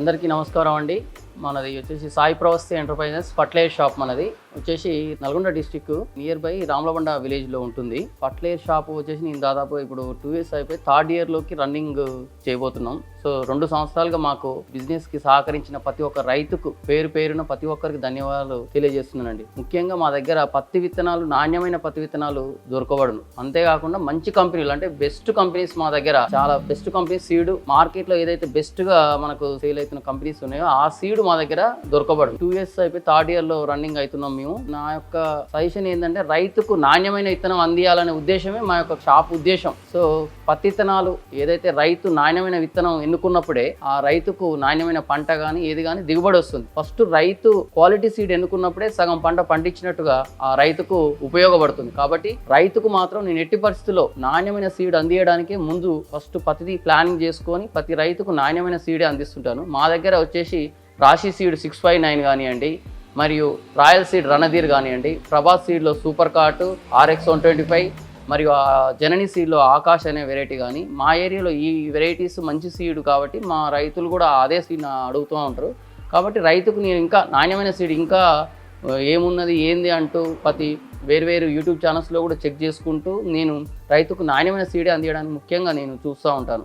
అందరికీ నమస్కారం అండి. మనది వచ్చేసి Sai Pravasti enterprises fertiliser shop మనది. వచ్చేసి Nalgonda district near by Ramalabanda విలేజ్లో ఉంటుంది. ఫర్టిలైజర్ షాప్ వచ్చేసి నేను దాదాపు ఇప్పుడు టూ ఇయర్స్ అయిపోయి థర్డ్ ఇయర్లోకి రన్నింగ్ చేయబోతున్నాం. సో రెండు సంవత్సరాలుగా మాకు బిజినెస్కి సహకరించిన ప్రతి ఒక్క రైతుకు పేరు పేరున ప్రతి ఒక్కరికి ధన్యవాదాలు తెలియజేస్తున్నానండి. ముఖ్యంగా మా దగ్గర పత్తి విత్తనాలు నాణ్యమైన పత్తి విత్తనాలు దొరకబడును. అంతేకాకుండా మంచి కంపెనీలు అంటే బెస్ట్ కంపెనీస్ మా దగ్గర చాలా బెస్ట్ కంపెనీస్ సీడ్ మార్కెట్లో ఏదైతే బెస్ట్గా మనకు సేల్ అవుతున్న కంపెనీస్ ఉన్నాయో ఆ సీడ్ మా దగ్గర దొరకబడు టూ ఇయర్స్ అయిపోయి థర్డ్ ఇయర్లో రన్నింగ్ అవుతున్నాం మేము. నా యొక్క సజెషన్ ఏంటంటే రైతుకు నాణ్యమైన విత్తనం అందియాలనే ఉద్దేశమే మా యొక్క షాప్ ఉద్దేశం. సో పత్తి విత్తనాలు ఏదైతే రైతు నాణ్యమైన విత్తనం ఎన్నుకున్నప్పుడే ఆ రైతుకు నాణ్యమైన పంట కానీ ఏది కానీ దిగుబడి వస్తుంది. ఫస్ట్ రైతు క్వాలిటీ సీడ్ ఎన్నుకున్నప్పుడే సగం పంట పండించినట్టుగా ఆ రైతుకు ఉపయోగపడుతుంది. కాబట్టి రైతుకు మాత్రం నేను ఎట్టి పరిస్థితుల్లో నాణ్యమైన సీడ్ అందియడానికి ముందు ఫస్ట్ ప్రతిదీ ప్లానింగ్ చేసుకొని ప్రతి రైతుకు నాణ్యమైన సీడే అందిస్తుంటాను. మా దగ్గర వచ్చేసి రాశి సీడ్ సిక్స్ ఫైవ్ నైన్ కానివ్వండి మరియు రాయల్ సీడ్ రణధీర్ కానివ్వండి Prabhas సీడ్లో super cart RX one twenty five మరియు ఆ జనని సీడ్లో ఆకాష్ అనే వెరైటీ కానీ మా ఏరియాలో ఈ వెరైటీస్ మంచి సీడ్ కాబట్టి మా రైతులు కూడా అదే సీడ్ అడుగుతూ ఉంటారు. కాబట్టి రైతుకు నేను ఇంకా నాణ్యమైన సీడ్ ఇంకా ఏమున్నది ఏంది అంటూ ప్రతి వేరు వేరు యూట్యూబ్ ఛానల్స్లో కూడా చెక్ చేసుకుంటూ నేను రైతుకు నాణ్యమైన సీడే అందించడానికి ముఖ్యంగా నేను చూస్తూ ఉంటాను.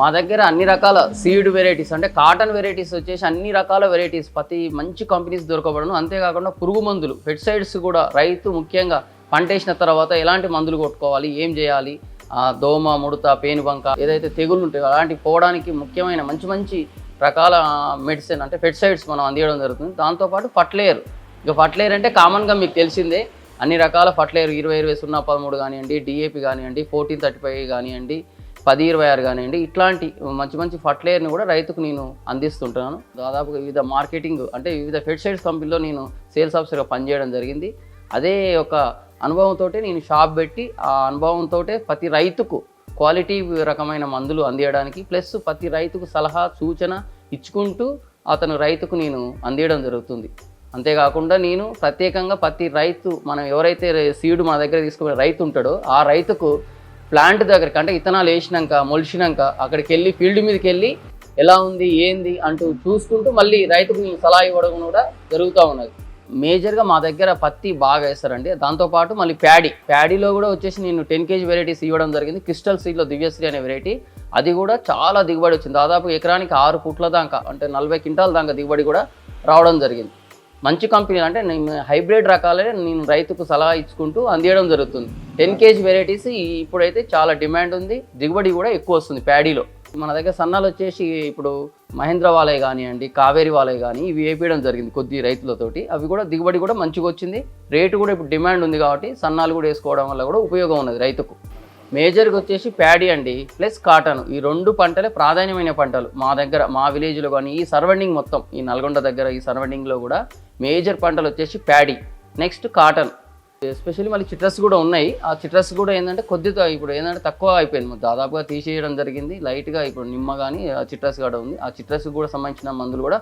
మా దగ్గర అన్ని రకాల సీడ్ వెరైటీస్ అంటే కాటన్ వెరైటీస్ వచ్చేసి అన్ని రకాల వెరైటీస్ ప్రతి మంచి కంపెనీస్ దొరకబడను. అంతేకాకుండా పురుగు మందులు పెస్టిసైడ్స్ కూడా రైతు ముఖ్యంగా పంట వేసిన తర్వాత ఎలాంటి మందులు కొట్టుకోవాలి ఏం చేయాలి? ఆ, దోమ ముడత పేనుబంక ఏదైతే తెగుళ్ళు ఉంటాయో అలాంటివి పోవడానికి ముఖ్యమైన మంచి మంచి రకాల మెడిసిన్ అంటే పెస్టిసైడ్స్ మనం అందించడం జరుగుతుంది. దాంతోపాటు ఫర్టిలైజర్. ఇక ఫర్టిలైజర్ అంటే కామన్గా మీకు తెలిసిందే. అన్ని రకాల ఫర్టిలైజర్ ఇరవై ఇరవై సున్నా పదమూడు కానివ్వండి డిఏపి కానివ్వండి ఫోర్టీన్ థర్టీ ఫైవ్ కానివ్వండి పది ఇరవై ఆరు కానివ్వండి ఇట్లాంటి మంచి మంచి ఫర్టిలైజర్ని కూడా రైతుకు నేను అందిస్తుంటున్నాను దాదాపుగా వివిధ మార్కెటింగ్ అంటే వివిధ ఫెడ్సైడ్స్ కంపెనీలో నేను సేల్స్ ఆఫీసర్గా పనిచేయడం జరిగింది. అదే ఒక అనుభవంతో నేను షాప్ పెట్టి ఆ అనుభవంతో ప్రతి రైతుకు క్వాలిటీ రకమైన మందులు అందియడానికి ప్లస్ ప్రతి రైతుకు సలహా సూచన ఇచ్చుకుంటూ అతను రైతుకు నేను అందియడం జరుగుతుంది. అంతేకాకుండా నేను ప్రత్యేకంగా ప్రతి రైతు మనం ఎవరైతే సీడ్ మన దగ్గర తీసుకునే రైతు ఉంటాడో ఆ రైతుకు ప్లాంట్ దగ్గరికి అంటే ఇత్తనాలు వేసినాక మొలిచినాక అక్కడికి వెళ్ళి ఫీల్డ్ మీదకి వెళ్ళి ఎలా ఉంది ఏంది అంటూ చూసుకుంటూ మళ్ళీ రైతుకు నేను సలహా ఇవ్వడం కూడా జరుగుతూ ఉన్నది. మేజర్గా మా దగ్గర పత్తి బాగా వేస్తారండి. దాంతోపాటు మళ్ళీ ప్యాడీ. ప్యాడీలో కూడా వచ్చేసి నేను టెన్ కేజీ వెరైటీస్ ఇవ్వడం జరిగింది. క్రిస్టల్ సీడ్లో దివ్యశ్రీ అనే వెరైటీ. అది కూడా చాలా దిగుబడి వచ్చింది. దాదాపు ఎకరానికి ఆరు ఫుట్ల దాకా అంటే నలభై క్వింటాల దాకా దిగుబడి కూడా రావడం జరిగింది. మంచి కంపెనీ అంటే నేను హైబ్రిడ్ రకాలే నేను రైతుకు సలహా ఇచ్చుకుంటూ అందియడం జరుగుతుంది. టెన్ కేజీ వెరైటీస్ ఇప్పుడైతే చాలా డిమాండ్ ఉంది. దిగుబడి కూడా ఎక్కువ వస్తుంది ప్యాడీలో. మన దగ్గర సన్నాలు వచ్చేసి ఇప్పుడు మహేంద్ర వాలయ్ కానివ్వండి కావేరి వాలయ్ కానీ ఇవి వేపించడం జరిగింది కొద్ది రైతులతోటి. అవి కూడా దిగుబడి కూడా మంచిగా వచ్చింది. రేటు కూడా ఇప్పుడు డిమాండ్ ఉంది కాబట్టి సన్నాలు కూడా వేసుకోవడం వల్ల కూడా ఉపయోగం ఉన్నది రైతుకు. మేజర్గా వచ్చేసి ప్యాడీ అండి ప్లస్ కాటన్. ఈ రెండు పంటలే ప్రాధాన్యమైన పంటలు. మా దగ్గర మా విలేజ్లో కానీ ఈ సరౌండింగ్ మొత్తం ఈ నల్గొండ దగ్గర ఈ సరౌండింగ్లో కూడా మేజర్ పంటలు వచ్చేసి ప్యాడీ. Next cotton. ఎస్పెషల్లీ మళ్ళీ చిట్రస్ కూడా ఉన్నాయి. ఆ చిట్రస్ కూడా ఏంటంటే కొద్దిగా ఇప్పుడు ఏంటంటే తక్కువ అయిపోయింది. దాదాపుగా తీసేయడం జరిగింది. లైట్గా ఇప్పుడు నిమ్మ కానీ ఆ చిట్రస్ కూడా ఉంది. ఆ చిట్రస్ కూడా సంబంధించిన మందులు కూడా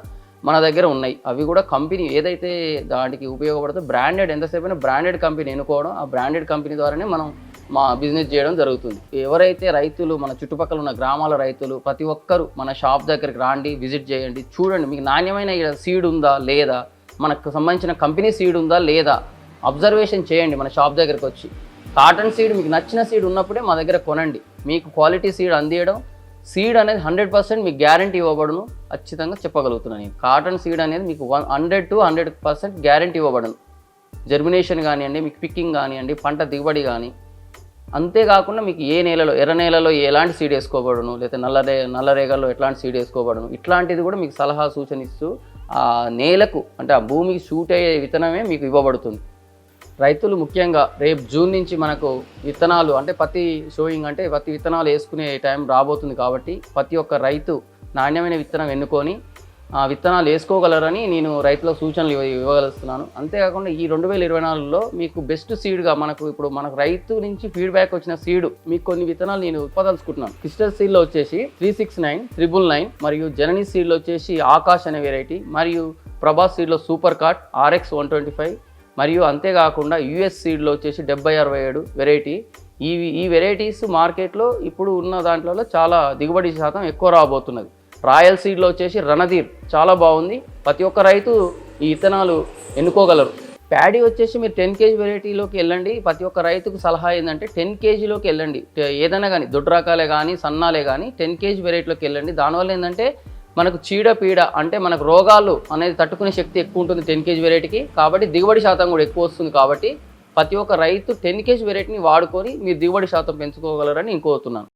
మన దగ్గర ఉన్నాయి. అవి కూడా కంపెనీ ఏదైతే దానికి ఉపయోగపడుతుందో బ్రాండెడ్ ఎంతసేపు అయినా బ్రాండెడ్ కంపెనీ ఎన్నుకోవడం ఆ బ్రాండెడ్ కంపెనీ ద్వారానే మనం మా బిజినెస్ చేయడం జరుగుతుంది. ఎవరైతే రైతులు మన చుట్టుపక్కల ఉన్న గ్రామాల రైతులు ప్రతి ఒక్కరు మన షాప్ దగ్గరికి రాండి విజిట్ చేయండి. చూడండి మీకు నాణ్యమైన సీడ్ ఉందా లేదా? మనకు సంబంధించిన కంపెనీ సీడ్ ఉందా లేదా? అబ్జర్వేషన్ చేయండి మన షాప్ దగ్గరకు వచ్చి. కాటన్ సీడ్ మీకు నచ్చిన సీడ్ ఉన్నప్పుడే మా దగ్గర కొనండి. మీకు క్వాలిటీ సీడ్ అందియడం సీడ్ అనేది హండ్రెడ్ పర్సెంట్ మీకు గ్యారంటీ ఇవ్వబడును. ఖచ్చితంగా చెప్పగలుగుతున్నాను నేను. కాటన్ సీడ్ అనేది మీకు one hundred to hundred percent guarantee ఇవ్వబడను. Germination కానివ్వండి మీకు పిక్కింగ్ కానివ్వండి పంట దిగుబడి కానీ. అంతేకాకుండా మీకు ఏ నేలలో ఎర్ర నేలలో ఎలాంటి సీడ్ వేసుకోబడును లేదా నల్లరే నల్లరేగల్లో నల్ల రేగల్లో ఎట్లాంటి సీడ్ వేసుకోబడును. ఇట్లాంటిది కూడా మీకు సలహా సూచన ఇస్తూ ఆ నేలకు అంటే ఆ భూమికి సూట్ అయ్యే విత్తనమే మీకు ఇవ్వబడుతుంది. రైతులు ముఖ్యంగా రేపు జూన్ నుంచి మనకు విత్తనాలు అంటే పత్తి షోయింగ్ అంటే పత్తి విత్తనాలు వేసుకునే టైం రాబోతుంది కాబట్టి ప్రతి ఒక్క రైతు నాణ్యమైన విత్తనం ఎన్నుకొని ఆ విత్తనాలు వేసుకోగలరని నేను రైతులకు సూచనలు ఇవ్వగలుస్తున్నాను. అంతేకాకుండా ఈ రెండు వేల ఇరవై నాలుగులో మీకు బెస్ట్ సీడ్గా మనకు ఇప్పుడు మనకు రైతు నుంచి ఫీడ్బ్యాక్ వచ్చిన సీడ్ మీకు కొన్ని విత్తనాలు నేను ఉత్పాదలుచుకుంటున్నాను క్రిస్టల్ సీడ్లో వచ్చేసి three six nine triple nine మరియు జననీ సీడ్లో వచ్చేసి ఆకాష్ అనే వెరైటీ మరియు Prabhas సీడ్లో super cart RX one twenty five మరియు అంతేకాకుండా యుఎస్ సీడ్లో వచ్చేసి డెబ్బై అరవై ఏడు వెరైటీ. ఇవి ఈ వెరైటీస్ మార్కెట్లో ఇప్పుడు ఉన్న దాంట్లో చాలా దిగుబడి శాతం ఎక్కువ రాబోతున్నది. రాయల్ సీడ్లో వచ్చేసి రణధీర్ చాలా బాగుంది. ప్రతి ఒక్క రైతు ఈ విత్తనాలు ఎన్నుకోగలరు. ప్యాడీ వచ్చేసి మీరు టెన్ కేజీ వెరైటీలోకి వెళ్ళండి. ప్రతి ఒక్క రైతుకు సలహా ఏంటంటే టెన్ కేజీలోకి వెళ్ళండి. ఏదైనా కానీ దొడ్డు రకాలే కానీ సన్నాలే కానీ టెన్ కేజీ వెరైటీలోకి వెళ్ళండి. దానివల్ల ఏంటంటే మనకు చీడ పీడ అంటే మనకు రోగాలు అనేది తట్టుకునే శక్తి ఎక్కువ ఉంటుంది టెన్ కేజీ వెరైటీకి. కాబట్టి దిగుబడి శాతం కూడా ఎక్కువ వస్తుంది కాబట్టి ప్రతి ఒక్క రైతు టెన్ కేజీ వెరైటీని వాడుకొని మీరు దిగుబడి శాతం పెంచుకోగలరని నేను కోరుతున్నాను.